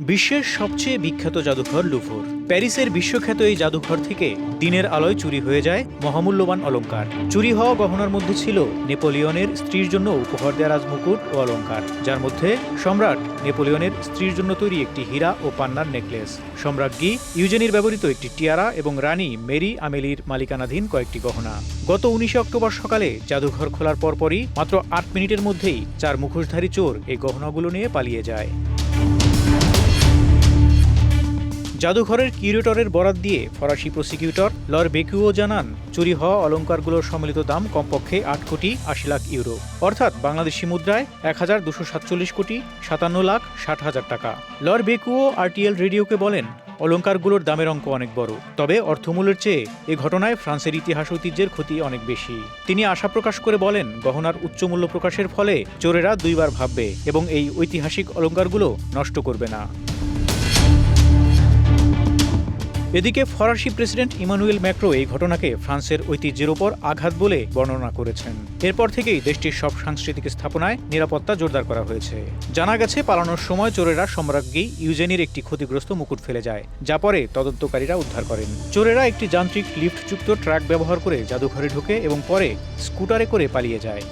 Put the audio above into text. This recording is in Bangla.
বিশ্বের সবচেয়ে বিখ্যাত জাদুঘর লুভর। প্যারিসের বিশ্বখ্যাত এই জাদুঘর থেকে দিনের আলোয় চুরি হয়ে যায় মহামূল্যবান অলংকার। চুরি হওয়া গহনার মধ্যে ছিল নেপোলিয়নের স্ত্রীর জন্য উপহার দেওয়া রাজমুকুট ও অলংকার, যার মধ্যে সম্রাট নেপোলিয়নের স্ত্রীর জন্য তৈরি একটি হীরা ও পান্নার নেকলেস। সম্রাজ্ঞী ইউজেনির ব্যবহৃত একটি টিয়ারা এবং রানী মেরি আমেলির মালিকানাধীন কয়েকটি গহনা। গত উনিশে অক্টোবর সকালে জাদুঘর খোলার পরপরই মাত্র আট মিনিটের মধ্যেই চার মুখোশধারী চোর এই গহনাগুলো নিয়ে পালিয়ে যায়। জাদুঘরের কিউরেটরের বরাত দিয়ে ফরাসি প্রসিকিউটর লর বেকুও জানান, চুরি হওয়া অলংকারগুলোর সম্মিলিত দাম কমপক্ষে আট কোটি আশি লাখ ইউরো। অর্থাৎ বাংলাদেশি মুদ্রায় এক হাজার দুশো সাতচল্লিশ কোটি সাতান্ন লাখ ষাট হাজার টাকা। লর বেকুও আরটিএল রেডিওকে বলেন, অলঙ্কারগুলোর দামের অঙ্ক অনেক বড়, তবে অর্থমূল্যের চেয়ে এ ঘটনায় ফ্রান্সের ইতিহাস ঐতিহ্যের ক্ষতি অনেক বেশি। তিনি আশা প্রকাশ করে বলেন, গহনার উচ্চ মূল্য প্রকাশের ফলে চোরেরা দুইবার ভাববে এবং এই ঐতিহাসিক অলংকারগুলো নষ্ট করবে না। এদিকে ফরাসি প্রেসিডেন্ট ইমানুয়েল ম্যাক্রো এই ঘটনাকে ফ্রান্সের ঐতিহ্যের ওপর আঘাত বলে বর্ণনা করেছেন। এরপর থেকেই দেশটির সব সাংস্কৃতিক স্থাপনায় নিরাপত্তা জোরদার করা হয়েছে। জানা গেছে, পালানোর সময় চোরেরা সম্রাজ্ঞী ইউজেনির একটি ক্ষতিগ্রস্ত মুকুট ফেলে যায়, যা পরে তদন্তকারীরা উদ্ধার করেন। চোরেরা একটি যান্ত্রিক লিফটযুক্ত ট্রাক ব্যবহার করে জাদুঘরে ঢোকে এবং পরে স্কুটারে করে পালিয়ে যায়।